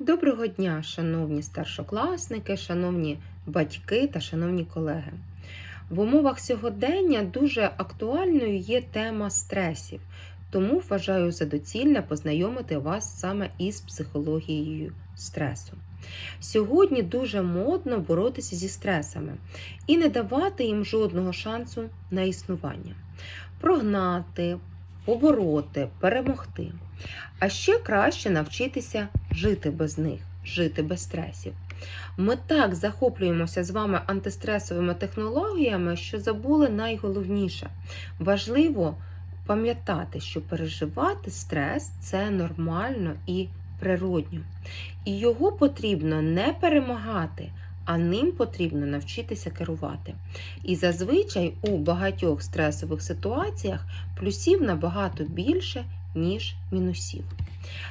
Доброго дня, шановні старшокласники, шановні батьки та шановні колеги. В умовах сьогодення дуже актуальною є тема стресів, тому вважаю за доцільне познайомити вас саме із психологією стресу. Сьогодні дуже модно боротися зі стресами і не давати їм жодного шансу на існування, прогнати, побороти, перемогти. А ще краще навчитися жити без них, жити без стресів. Ми так захоплюємося з вами антистресовими технологіями, що забули найголовніше. Важливо пам'ятати, що переживати стрес це нормально і природньо. І його потрібно не перемагати, а ним потрібно навчитися керувати. І зазвичай у багатьох стресових ситуаціях плюсів набагато більше, ніж мінусів.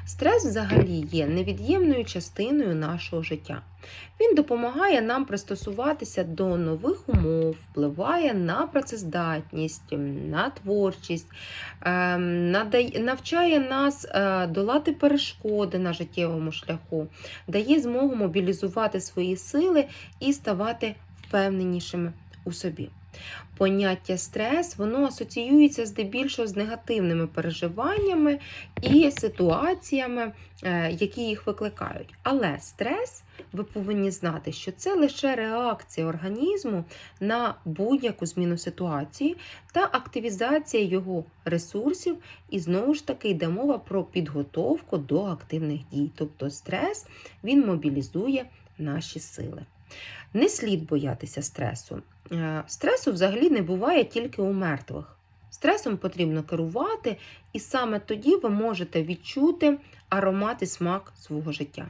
Стрес взагалі є невід'ємною частиною нашого життя. Він допомагає нам пристосуватися до нових умов, впливає на працездатність, на творчість, ем, навчає нас е, долати перешкоди на життєвому шляху, дає змогу мобілізувати свої сили і ставати впевненішими у собі. Поняття стрес воно асоціюється здебільшого з негативними переживаннями і ситуаціями, е, які їх викликають. Але стрес, ви повинні знати, що це лише реакція організму на будь-яку зміну ситуації та активізація його ресурсів, і знову ж таки йде мова про підготовку до активних дій. Тобто стрес він мобілізує наші сили. Не слід боятися стресу. Е, Стресу взагалі не буває тільки у мертвих. Стресом потрібно керувати, і саме тоді ви можете відчути аромат і смак свого життя.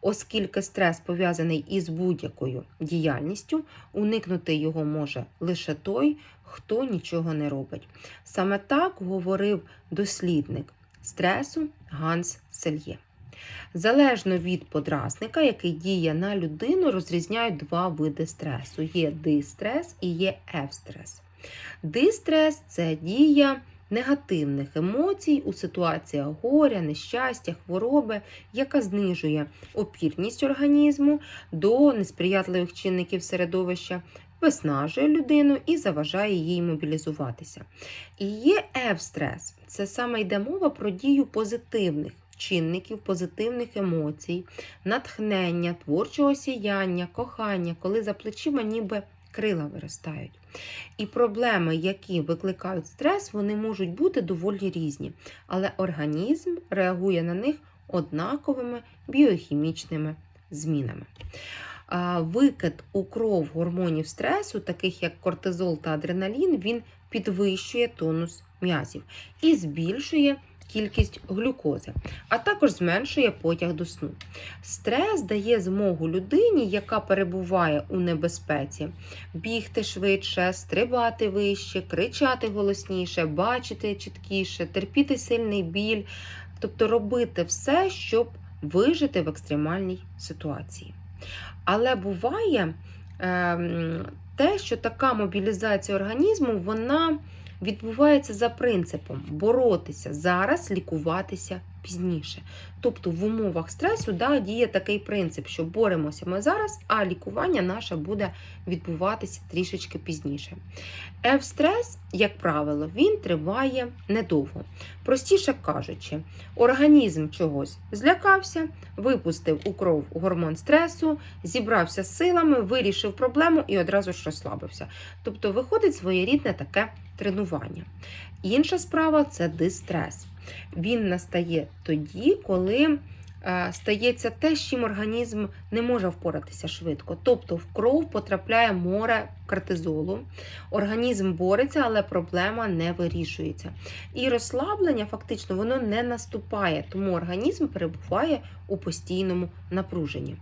Оскільки стрес пов'язаний із будь-якою діяльністю, уникнути його може лише той, хто нічого не робить. Саме так говорив дослідник стресу Ганс Сельє. Залежно від подразника, який діє на людину, розрізняють два види стресу: є дистрес і є евстрес. Дистрес це дія негативних емоцій у ситуаціях горя, нещастя, хвороби, яка знижує опірність організму до несприятливих чинників середовища, виснажує людину і заважає їй мобілізуватися. І є евстрес це саме йде мова про дію позитивних чинників, позитивних емоцій, натхнення, творчого сіяння, кохання, коли за плечима ніби крила виростають. І проблеми, які викликають стрес, вони можуть бути доволі різні, але організм реагує на них однаковими біохімічними змінами. Викид у кров гормонів стресу, таких як кортизол та адреналін, він підвищує тонус м'язів і збільшує кількість глюкози, а також зменшує потяг до сну. Стрес дає змогу людині, яка перебуває у небезпеці, бігти швидше, стрибати вище, кричати голосніше, бачити чіткіше, терпіти сильний біль, тобто робити все, щоб вижити в екстремальній ситуації. Але буває ем, те, що така мобілізація організму, вона відбувається за принципом боротися зараз, лікуватися пізніше. Тобто в умовах стресу да, діє такий принцип, що боремося ми зараз, а лікування наше буде відбуватися трішечки пізніше. Евстрес, як правило, він триває недовго. Простіше кажучи, організм чогось злякався, випустив у кров гормон стресу, зібрався з силами, вирішив проблему і одразу ж розслабився. Тобто виходить своєрідне таке тренування. Інша справа це дистрес. Він настає тоді, коли е, стається те, з чим організм не може впоратися швидко. Тобто в кров потрапляє море кортизолу, організм бореться, але проблема не вирішується. І розслаблення фактично воно не наступає, тому організм перебуває у постійному напруженні.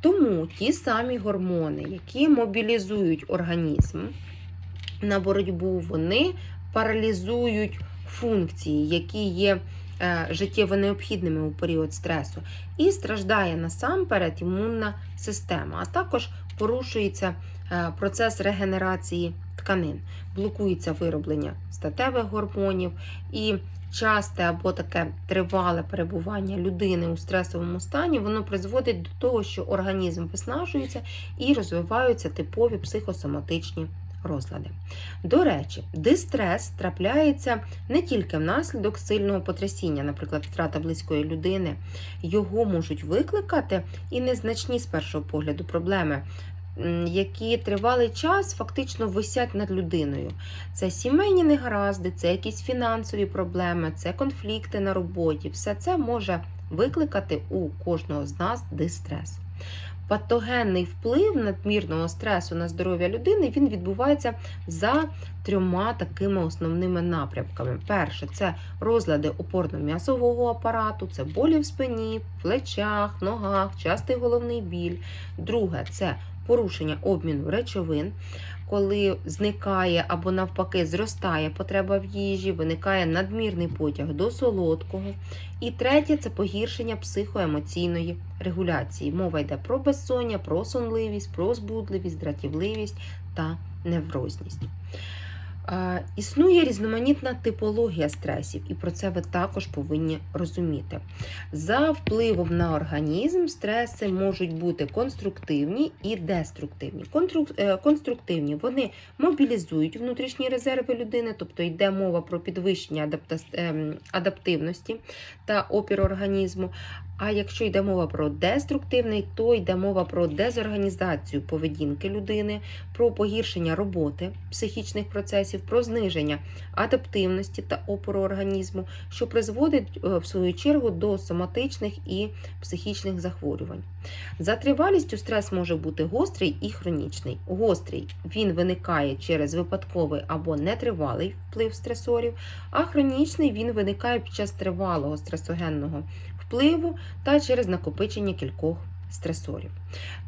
Тому ті самі гормони, які мобілізують організм на боротьбу, вони паралізують функції, які є е, життєво необхідними у період стресу, і страждає насамперед імунна система, а також порушується е, процес регенерації тканин, блокується вироблення статевих гормонів і часте або таке тривале перебування людини у стресовому стані, воно призводить до того, що організм виснажується і розвиваються типові психосоматичні розлади. До речі, дистрес трапляється не тільки внаслідок сильного потрясіння, наприклад, втрата близької людини. Його можуть викликати і незначні з першого погляду проблеми. Які тривалий час фактично висять над людиною. Це сімейні негаразди, це якісь фінансові проблеми, це конфлікти на роботі. Все це може викликати у кожного з нас дистрес. Патогенний вплив надмірного стресу на здоров'я людини він відбувається за трьома такими основними напрямками. Перше це розлади опорно-м'ясового апарату, це болі в спині, плечах, ногах, частий головний біль. Друге це порушення обміну речовин. Коли зникає або навпаки зростає потреба в їжі, виникає надмірний потяг до солодкого. І третє це погіршення психоемоційної регуляції. Мова йде про безсоння, про сонливість, про збудливість, дратівливість та неврозність. Е, Існує різноманітна типологія стресів, і про це ви також повинні розуміти. За впливом на організм стреси можуть бути конструктивні і деструктивні. Е, Конструктивні вони мобілізують внутрішні резерви людини, тобто йде мова про підвищення ем, адаптивності та опір організму. А якщо йде мова про деструктивний, то йде мова про дезорганізацію поведінки людини, про погіршення роботи психічних процесів, про зниження адаптивності та опору організму, що призводить е, в свою чергу до соматичних і психічних захворювань. За тривалістю стрес може бути гострий і хронічний. Гострий він виникає через випадковий або нетривалий вплив стресорів, а хронічний він виникає під час тривалого стресогенного впливу та через накопичення кількох стресорів.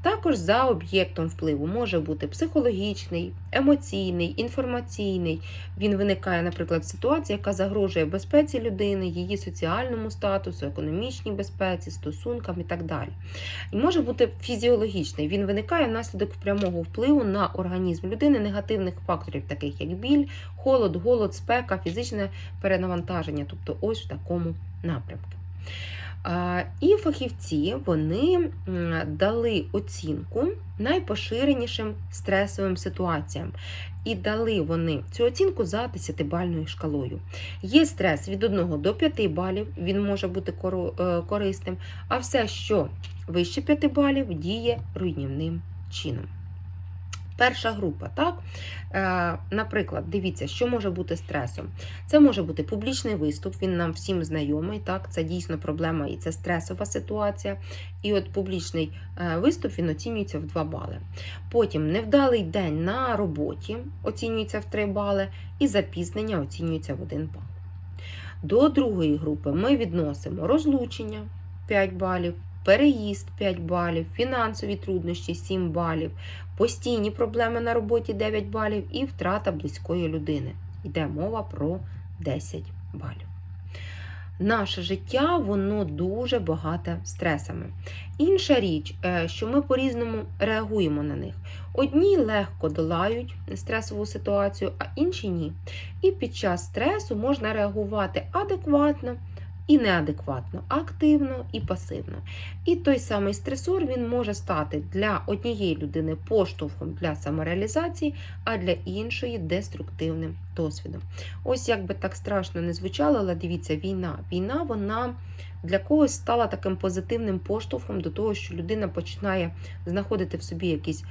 Також за об'єктом впливу може бути психологічний, емоційний, інформаційний. Він виникає, наприклад, в ситуації, яка загрожує безпеці людини, її соціальному статусу, економічній безпеці, стосункам і так далі. І може бути фізіологічний. Він виникає внаслідок прямого впливу на організм людини негативних факторів, таких як біль, холод, голод, спека, фізичне перенавантаження, тобто ось в такому напрямку. І фахівці вони дали оцінку найпоширенішим стресовим ситуаціям. І дали вони цю оцінку за 10-бальною шкалою. Є стрес від 1 до 5 балів, він може бути е, корисним, а все, що вище 5 балів, діє руйнівним чином. Перша група, так? Е, наприклад, дивіться, що може бути стресом. Це може бути публічний виступ, він нам всім знайомий. Так, це дійсно проблема і це стресова ситуація. І от публічний е, виступ він оцінюється в 2 бали. Потім невдалий день на роботі оцінюється в 3 бали, і запізнення оцінюється в 1 бал. До другої групи ми відносимо розлучення 5 балів, переїзд 5 балів, фінансові труднощі 7 балів, постійні проблеми на роботі 9 балів і втрата близької людини. Йде мова про 10 балів. Наше життя воно дуже багате стресами. Інша річ, е, що ми по-різному реагуємо на них. Одні легко долають стресову ситуацію, а інші ні. І під час стресу можна реагувати адекватно і неадекватно, активно і пасивно. І той самий стресор він може стати для однієї людини поштовхом для самореалізації, а для іншої деструктивним досвідом. Ось як би так страшно не звучало, але дивіться, війна. Війна вона для когось стала таким позитивним поштовхом до того, що людина починає знаходити в собі якісь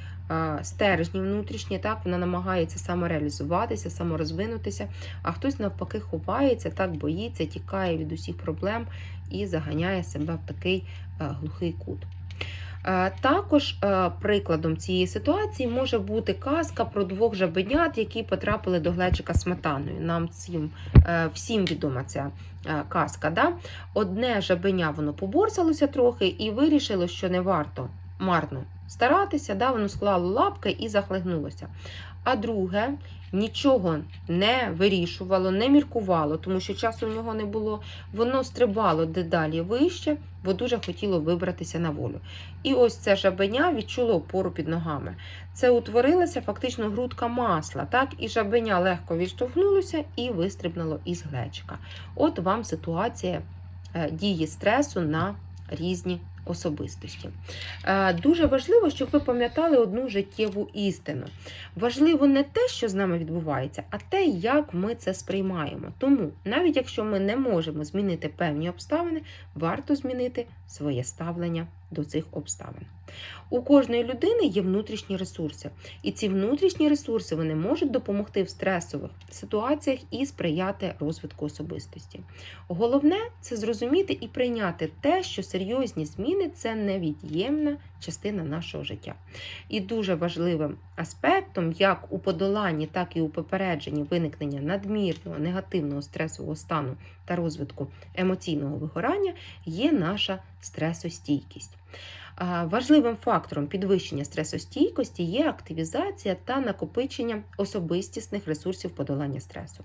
стержні внутрішні, так вона намагається самореалізуватися, саморозвинутися, а хтось навпаки ховається, так боїться, тікає від усіх проблем і заганяє себе в такий глухий кут. Е, Також е, прикладом цієї ситуації може бути казка про двох жабенят, які потрапили до глечика сметаною. Нам всім, е, всім відома ця казка. Да? Одне жабеня воно поборсалося трохи і вирішило, що не варто марно старатися. Да? Воно склало лапки і захлигнулося. А друге, нічого не вирішувало, не міркувало, тому що часу в нього не було. Воно стрибало дедалі вище, бо дуже хотіло вибратися на волю. І ось це жабеня відчуло опору під ногами. Це утворилася фактично грудка масла, так, і жабеня легко відштовхнулося і вистрибнуло із глечика. От вам ситуація е, дії стресу на різні особистості. Е, Дуже важливо, щоб ви пам'ятали одну життєву істину. Важливо не те, що з нами відбувається, а те, як ми це сприймаємо. Тому, навіть якщо ми не можемо змінити певні обставини, варто змінити своє ставлення до цих обставин. У кожної людини є внутрішні ресурси, і ці внутрішні ресурси вони можуть допомогти в стресових ситуаціях і сприяти розвитку особистості. Головне це зрозуміти і прийняти те, що серйозні зміни це невід'ємна частина нашого життя. І дуже важливим аспектом, як у подоланні, так і у попередженні виникнення надмірного негативного стресового стану та розвитку емоційного вигорання, є наша стресостійкість. Важливим фактором підвищення стресостійкості є активізація та накопичення особистісних ресурсів подолання стресу.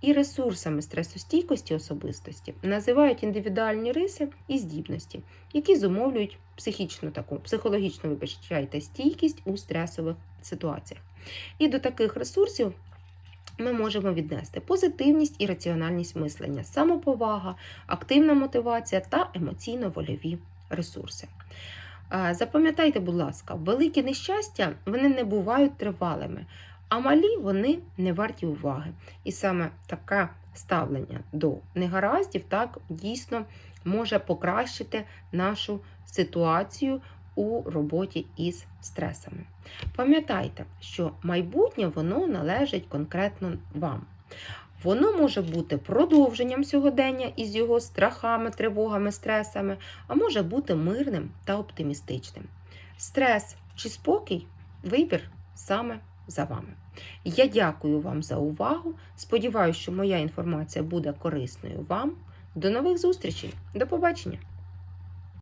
І ресурсами стресостійкості особистості називають індивідуальні риси і здібності, які зумовлюють психічну таку, психологічну вибачайте, стійкість у стресових ситуаціях. І до таких ресурсів ми можемо віднести позитивність і раціональність мислення, самоповага, активна мотивація та емоційно-вольові ресурси. Запам'ятайте, будь ласка, великі нещастя вони не бувають тривалими, а малі вони не варті уваги. І саме таке ставлення до негараздів так дійсно може покращити нашу ситуацію у роботі із стресами. Пам'ятайте, що майбутнє воно належить конкретно вам. Воно може бути продовженням сьогодення із його страхами, тривогами, стресами, а може бути мирним та оптимістичним. Стрес чи спокій вибір саме за вами. Я дякую вам за увагу. Сподіваюся, що моя інформація буде корисною вам. До нових зустрічей. До побачення!